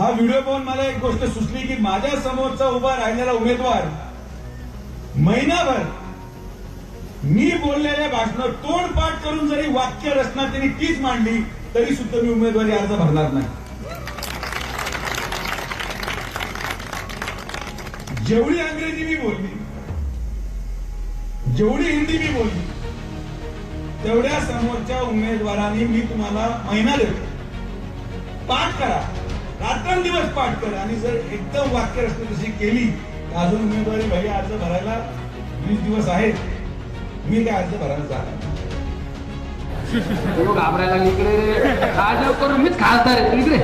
हा व्हिडिओ पाहून मला एक गोष्ट सुचली की माझ्या समोरचा उभा राहिलेला उमेदवार महिनाभर मी बोललेल्या भाषणात तोडपाठ करून जरी वाक्य रचना त्यांनी तीच मांडली तरी सुद्धा मी उमेदवारी अर्ज भरणार नाही. जेवढी अंग्रेजी मी बोलली जेवढी हिंदी मी बोलली तेवढ्या समोरच्या उमेदवारांनी मी तुम्हाला महिना देतो. पाठ करा. दिवस पाठ कर. आणि जर एकदम वाक्य रचना तशी केली तर अजून उमेदवारी भाई अर्ज भरायला वीस दिवस आहेत. मी काय अर्ज भरायला जाणार घाबरायला इकडे. रे करून मीच खासदार आहे. इकडे.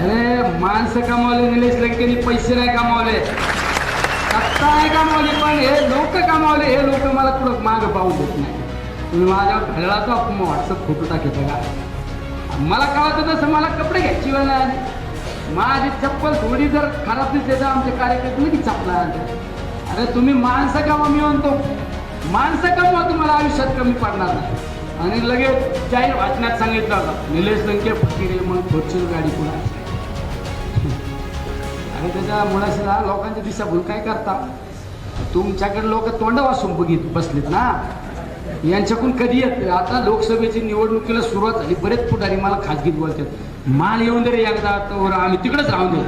अरे माणसं कमावले निलेश लंकेनी पैसे नाही कमावले. सत्ता नाही कमावली पण हे लोक कमावले हे लोक मला कुठं माग पाहू देत नाही. तुम्ही माझ्या घराचा व्हॉट्सअप फोटो टाकत का मला कळत तसं मला कपडे घ्यायची माझी चप्पल थोडी जर खराब दिसते तर आमचे कार्यकर्ते लगेच चपला अरे तुम्ही माणसं कमा मी म्हणतो. माणसं कमवा तुम्हाला आयुष्यात कमी पडणार नाही. आणि लगेच जाहीर वाचण्यात सांगितलं होतं निलेश लंके फकीर म्हणून मग गाडी कुणाची आणि त्याच्या मुळाशी ना लोकांची दिशाभूल काय करता? तुमच्याकडे लोक तोंड वाचून बघित बसलेत ना. यांच्याकडून कधी येत आता लोकसभेची निवडणुकीला सुरुवात झाली. बरेच पुढारी मला खाजगीत बोलतात. माल येऊन दे रे एकदा तर आम्ही तिकडेच राहून दे.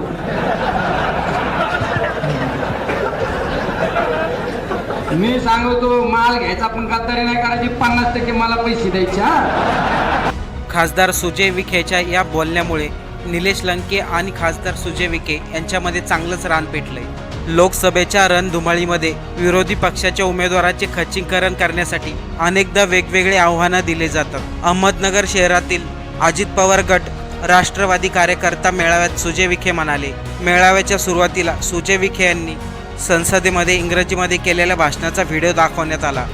मी सांगतो माल घ्यायचा पण गद्दारी नाही करायची. पन्नास टक्के मला पैसे द्यायचे हा. खासदार सुजय विखेच्या या बोलण्यामुळे निलेश लंके आणि खासदार सुजय विखे यांच्यामध्ये चांगलंच रान पेटलंय. लोकसभेच्या रणधुमाळीमध्ये विरोधी पक्षाच्या उमेदवाराचे खच्चीकरण करण्यासाठी अनेकदा वेगवेगळे आव्हानं दिले जातात. अहमदनगर शहरातील अजित पवार गट राष्ट्रवादी कार्यकर्ता मेळाव्यात सुजय विखे म्हणाले. मेळाव्याच्या सुरुवातीला सुजय विखे यांनी संसदेमध्ये इंग्रजीमध्ये केलेल्या भाषणाचा व्हिडिओ दाखवण्यात आला.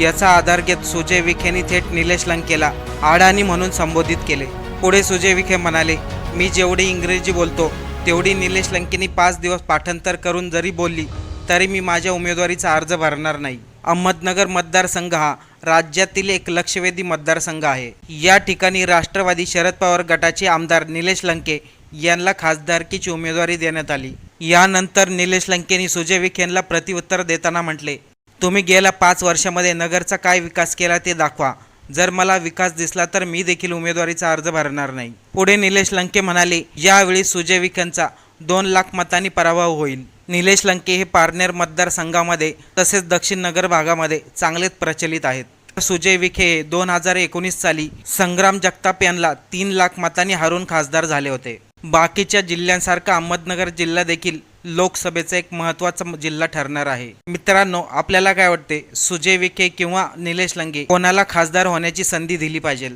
याचा आधार घेत सुजय विखेंनी थेट निलेश लंकेला आडाणी म्हणून संबोधित केले. पुढे सुजय विखे म्हणाले मी जेवढी इंग्रजी बोलतो तेवढी निलेश लंकेनी पाच दिवस पाठांतर करून जरी बोलली तरी मी माझ्या उमेदवारीचा अर्ज भरणार नाही. अहमदनगर मतदारसंघ हा राज्यातील एक लक्षवेधी मतदारसंघ आहे. या ठिकाणी राष्ट्रवादी शरद पवार गटाचे आमदार निलेश लंके यांना खासदारकीची उमेदवारी देण्यात आली. यानंतर निलेश लंकेनी सुजय विखे यांना प्रतिउत्तर देताना म्हटले तुम्ही गेल्या पाच वर्षामध्ये नगरचा काय विकास केला ते दाखवा. जर मला विकास दिसला तर मी देखील उमेदवारीचा अर्ज भरणार नाही. पुढे निलेश लंके म्हणाले यावेळी सुजय विखेंचा दोन लाख मतांनी पराभव होईल. निलेश लंके हे पारनेर मतदारसंघामध्ये तसेच दक्षिण नगर भागामध्ये चांगलेच प्रचलित आहेत. सुजय विखे दोन हजार एकोणीस साली संग्राम जगताप यांना तीन लाख मतांनी हारून खासदार झाले होते. बाकीच्या जिल्ह्यांसारखा अहमदनगर जिल्हा देखील लोकसभेचा एक महत्त्वाचा जिल्हा ठरणार आहे. मित्रांनो आपल्याला काय वाटते? सुजय विखे किंवा निलेश लंगे कोणाला खासदार होण्याची संधी दिली पाहिजे?